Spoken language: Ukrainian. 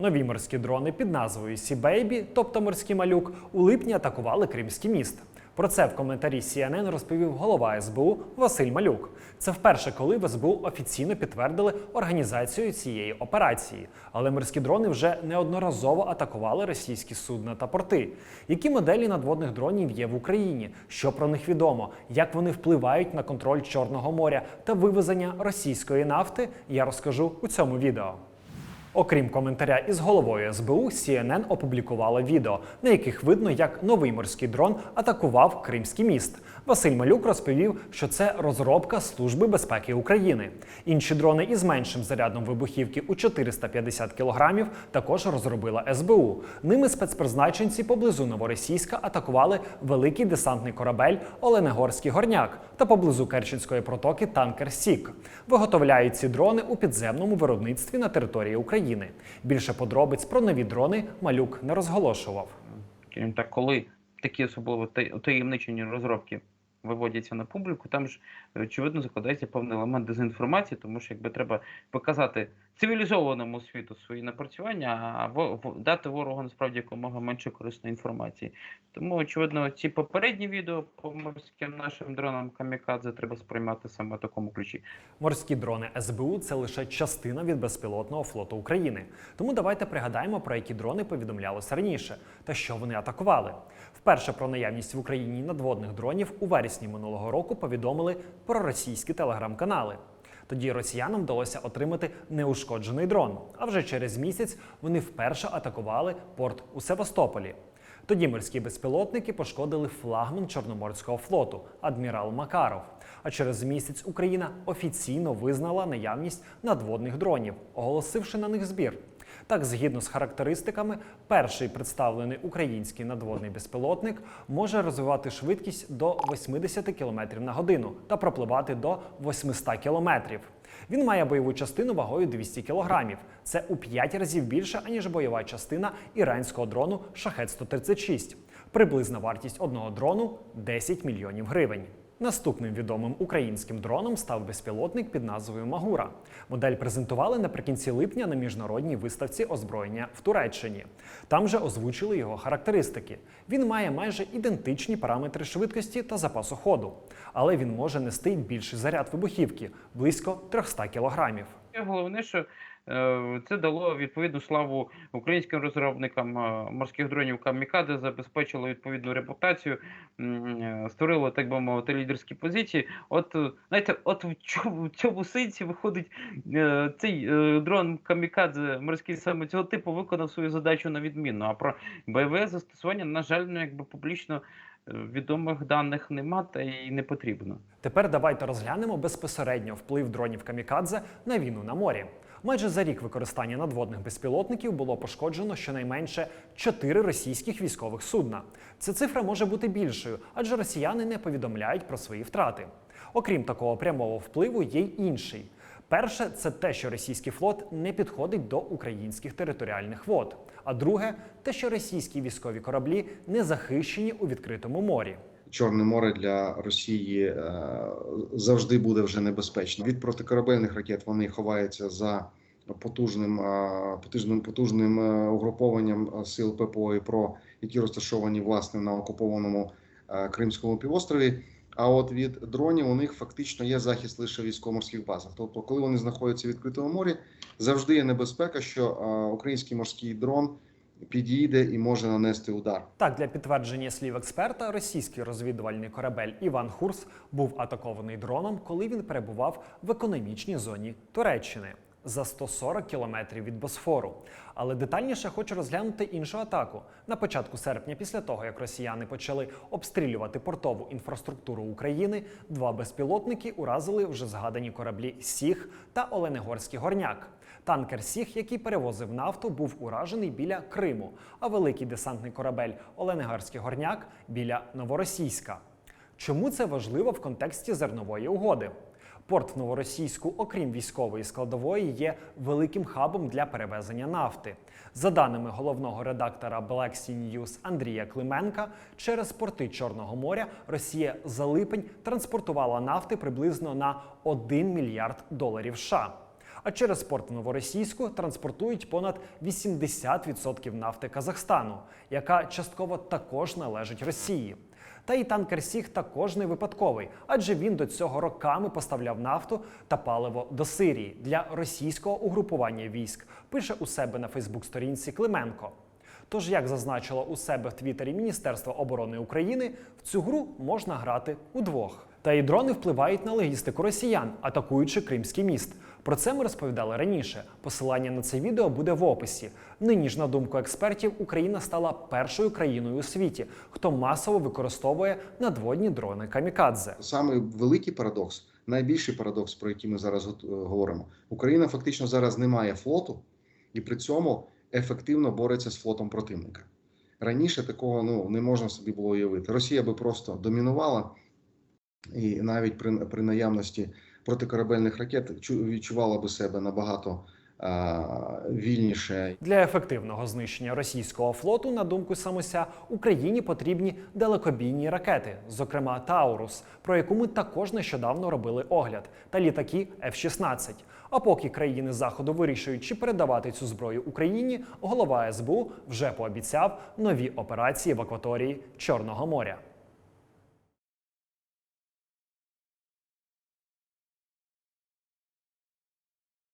Нові морські дрони під назвою Сі Бейбі, тобто морський малюк, у липні атакували Кримський міст. Про це в коментарі CNN розповів голова СБУ Василь Малюк. Це вперше, коли в СБУ офіційно підтвердили організацію цієї операції. Але морські дрони вже неодноразово атакували російські судна та порти. Які моделі надводних дронів є в Україні? Що про них відомо? Як вони впливають на контроль Чорного моря та вивезення російської нафти? Я розкажу у цьому відео. Окрім коментаря із головою СБУ, CNN опублікувала відео, на яких видно, як новий морський дрон атакував Кримський міст. Василь Малюк розповів, що це розробка Служби безпеки України. Інші дрони із меншим зарядом вибухівки у 450 кілограмів також розробила СБУ. Ними спецпризначенці поблизу Новоросійська атакували великий десантний корабель Оленегорський горняк та поблизу Керченської протоки танкер Сік. Виготовляють ці дрони у підземному виробництві на території України. Більше подробиць про нові дрони Малюк не розголошував. Скажімо так, коли такі особливо таємничені розробки виводяться на публіку, там ж очевидно закладається певний елемент дезінформації, тому що якби треба показати цивілізованому світу свої напрацювання, а во- в- дати ворогу насправді якомога менше корисної інформації. Тому, очевидно, ці попередні відео по морським нашим дронам камікадзе треба сприймати саме в такому ключі. Морські дрони СБУ це лише частина від безпілотного флоту України. Тому давайте пригадаємо, про які дрони повідомлялося раніше та що вони атакували. Вперше про наявність в Україні надводних дронів у вересні минулого року повідомили про російські телеграм-канали. Тоді росіянам вдалося отримати неушкоджений дрон. А вже через місяць вони вперше атакували порт у Севастополі. Тоді морські безпілотники пошкодили флагман Чорноморського флоту адмірал Макаров. А через місяць Україна офіційно визнала наявність надводних дронів, оголосивши на них збір. Так, згідно з характеристиками, перший представлений український надводний безпілотник може розвивати швидкість до 80 км на годину та пропливати до 800 км. Він має бойову частину вагою 200 кг. Це у 5 разів більше, аніж бойова частина іранського дрону Шахет 136 Приблизна вартість одного дрону 10 мільйонів гривень. Наступним відомим українським дроном став безпілотник під назвою Магура. Модель презентували наприкінці липня на міжнародній виставці озброєння в Туреччині. Там же озвучили його характеристики. Він має майже ідентичні параметри швидкості та запасу ходу, але він може нести більший заряд вибухівки близько 300 кілограмів. Головне, що це дало відповідну славу українським розробникам е, морських дронів Камікадзе, забезпечило відповідну репутацію, е, створило, так би мовити, лідерські позиції. От е, знаєте, от в чому в цьому сенсі виходить е, цей е, дрон Камікадзе морський саме цього типу виконав свою задачу на відмінно. А про бойове застосування, на жаль, ну якби публічно е, відомих даних нема та й не потрібно. Тепер давайте розглянемо безпосередньо вплив дронів Камікадзе на війну на морі. Майже за рік використання надводних безпілотників було пошкоджено щонайменше 4 російських військових судна. Ця цифра може бути більшою, адже росіяни не повідомляють про свої втрати. Окрім такого прямого впливу, є й інший. Перше, це те, що російський флот не підходить до українських територіальних вод. А друге, те, що російські військові кораблі не захищені у відкритому морі. Чорне море для Росії е, завжди буде вже небезпечно. Від протикорабельних ракет вони ховаються за потужним е, потужним потужним е, угрупованням сил ППО і ПРО, які розташовані власне на окупованому Кримському півострові. А от від дронів у них фактично є захист лише в військово-морських базах. Тобто, коли вони знаходяться в відкритому морі, завжди є небезпека, що український морський дрон підійде і може нанести удар. Так, для підтвердження слів експерта, російський розвідувальний корабель Іван Хурс був атакований дроном, коли він перебував в економічній зоні Туреччини за 140 кілометрів від Босфору. Але детальніше хочу розглянути іншу атаку. На початку серпня, після того як росіяни почали обстрілювати портову інфраструктуру України, два безпілотники уразили вже згадані кораблі Сіг та Оленегорський горняк. Танкер Сіг, який перевозив нафту, був уражений біля Криму, а великий десантний корабель Оленегарський горняк біля Новоросійська. Чому це важливо в контексті зернової угоди? Порт в Новоросійську, окрім військової складової, є великим хабом для перевезення нафти. За даними головного редактора Black Sea News Андрія Клименка, через порти Чорного моря Росія за липень транспортувала нафти приблизно на 1 мільярд доларів США. А через порт новоросійську транспортують понад 80% нафти Казахстану, яка частково також належить Росії. Та і танкер Сіг також не випадковий, адже він до цього роками поставляв нафту та паливо до Сирії для російського угрупування військ. Пише у себе на Фейсбук-сторінці Клименко. Тож, як зазначило у себе в Твіттері Міністерство оборони України, в цю гру можна грати удвох. Та і дрони впливають на логістику росіян, атакуючи Кримський міст. Про це ми розповідали раніше. Посилання на це відео буде в описі. Нині ж, на думку експертів, Україна стала першою країною у світі, хто масово використовує надводні дрони камікадзе. Саме великий парадокс, найбільший парадокс, про який ми зараз е, говоримо. Україна фактично зараз не має флоту і при цьому ефективно бореться з флотом противника. Раніше такого ну не можна собі було уявити. Росія би просто домінувала, і навіть при, при наявності протикорабельних ракет чу- відчувала би себе набагато вільніше Для ефективного знищення російського флоту, на думку самося, Україні потрібні далекобійні ракети, зокрема Таурус, про яку ми також нещодавно робили огляд, та літаки F-16. А поки країни заходу вирішують, чи передавати цю зброю Україні, голова СБУ вже пообіцяв нові операції в акваторії Чорного моря.